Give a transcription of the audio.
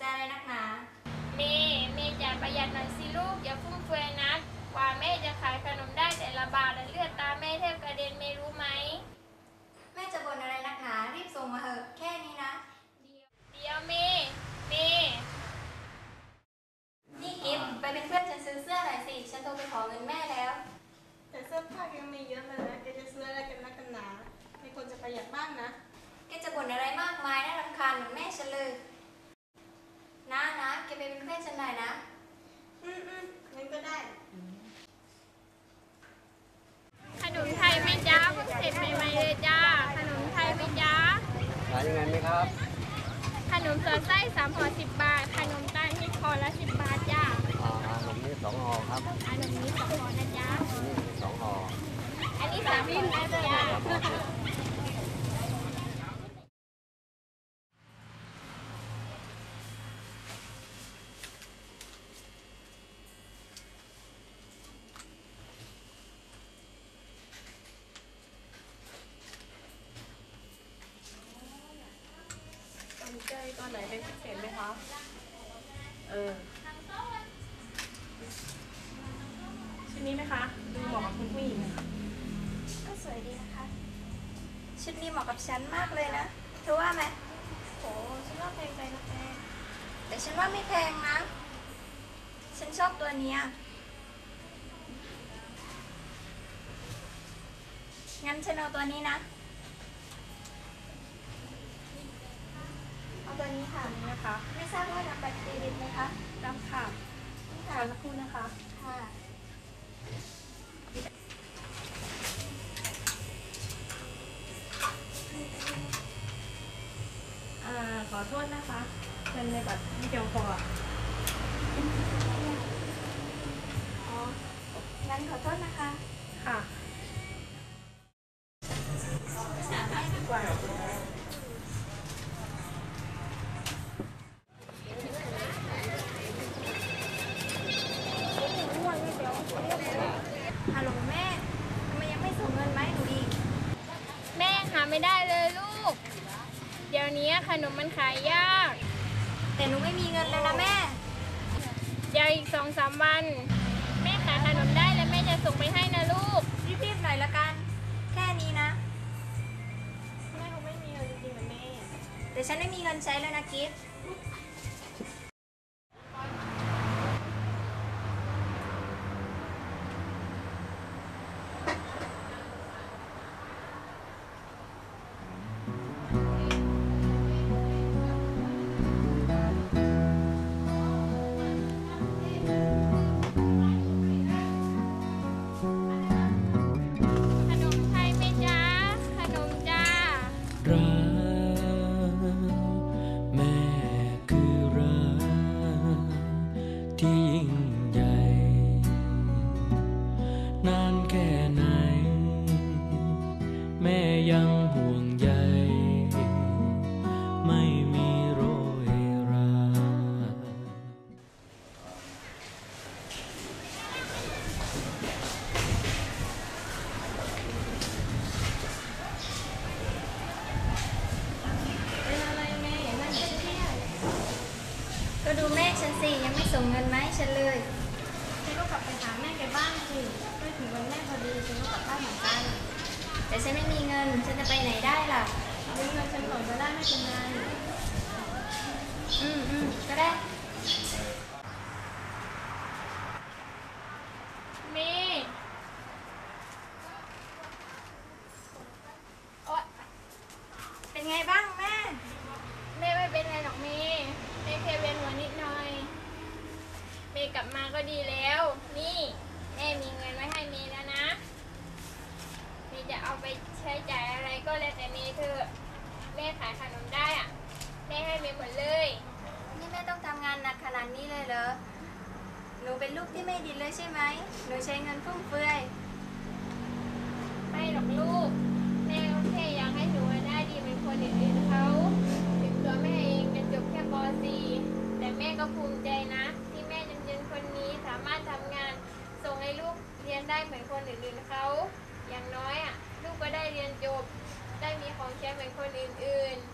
จะอะไรนักนาเมย์เมย์อประหยัดหน่อยสิลูกอย่าฟุ่มเฟือยนะกว่าแม่จะขายขนมได้แต่ละบาทเลือดตาแม่เทบกระเด็นเมย์รู้ไหม แม่จะบ่นอะไรนักหนารีบส่งมา มสอดไส้สามห่อสิบบาท ขนมตาลที่คอละสิบบาทจ้า อ่าขนมนี่สองห่อครับ ขนมนี้สองห่อนะจ๊ะ นี่สองห่อ อันนี้สามห่อนะจ๊ะ สามห่อครับ สนใจ ตัวไหนเป็นพิเศษไหมคะ เออ ชุดนี้ไหมคะ ดูเหมาะกับคุณผู้หญิงอะก็สวยดีนะคะ ชุดนี้เหมาะกับฉันมากเลยนะเธอว่าไหมโหฉันว่าแพงไปนะแพงแต่ฉันว่าไม่แพงนะ ฉันชอบตัวเนี้ยงั้นฉันเอาตัวนี้นะ เอาตัว นี้ค่ะอันนี้นะคะ ไม่ทราบว่ารับบัตรเครดิตไหมคะรับค่ะขอสักครู่นะคะ ค่ะอ่าขอโทษนะคะเงินในบัตรไม่เพียงพออะอ๋องั้นขอโทษนะคะ ค่ะให้ดีกว่า ฮัลโหลแม่ ทำไมยังไม่ส่งเงินมาให้หนูอีก แม่หา ไม่ได้เลยลูก เดี๋ยวนี้ขนมมันขายยาก แต่หนูไม่มีเงินแล้วนะแม่ เดี๋ยวอีกสองสามวัน แม่ขายขนมได้แล้วแม่จะส่งไปให้นะลูก รีบๆหน่อยละกัน แค่นี้นะแม่คงไม่มีเงินจริงๆนะแม่แต่ฉันไม่มีเงินใช้แล้วนะกิฟต์ รั ดูแม่ฉันสิ ยังไม่ส่งเงินมาให้ฉันเลยฉันก็กลับไปหาแม่แกบ้างสิใกล้ถึงวันแม่พอดีฉันก็กลับบ้านเหมือนกัน แต่ฉันไม่มีเงิน ฉันจะไปไหนได้ล่ะเอาเงินฉันก่อนก็ได้ไม่เป็นไรอืมอืมก็ได้เมย์โอ๊ยเป็นไงบ้างแม่ แม่ไม่เป็นไรหรอกเมย์แม่แค่เวียนหัวนิดหน่อย เมย์กลับมาก็ดีแล้ว นี่แม่มีเงินไว้ให้เมย์แล้วนะ เมย์จะเอาไป ใช้จ่ายอะไรก็แล้วแต่เมย์เถอะแม่ขายขนมได้อะแม่ให้เมย์หมดเลย นี่แม่ต้องทำงานหนักขนาดนี้เลยเหรอ หนูเป็นลูกที่ไม่ดีเลยใช่ไหม หนูใช้เงินฟุ่มเฟือย ไม่หรอกลูก แม่ก็แค่อยากให้หนูได้ดีเหมือนคนอื่นๆเขาถึงตัวแม่เองจะจบแค่ป .4 แต่แม่ก็ภูมิใจนะ ที่แม่จำเจนคนนี้สามารถทำงาน ส่งให้ลูกเรียนได้เหมือนคนอื่นๆเขาอย่างน้อยอะ ลูกก็ได้เรียนจบ ได้มีของใช้เหมือนคนอื่น ๆ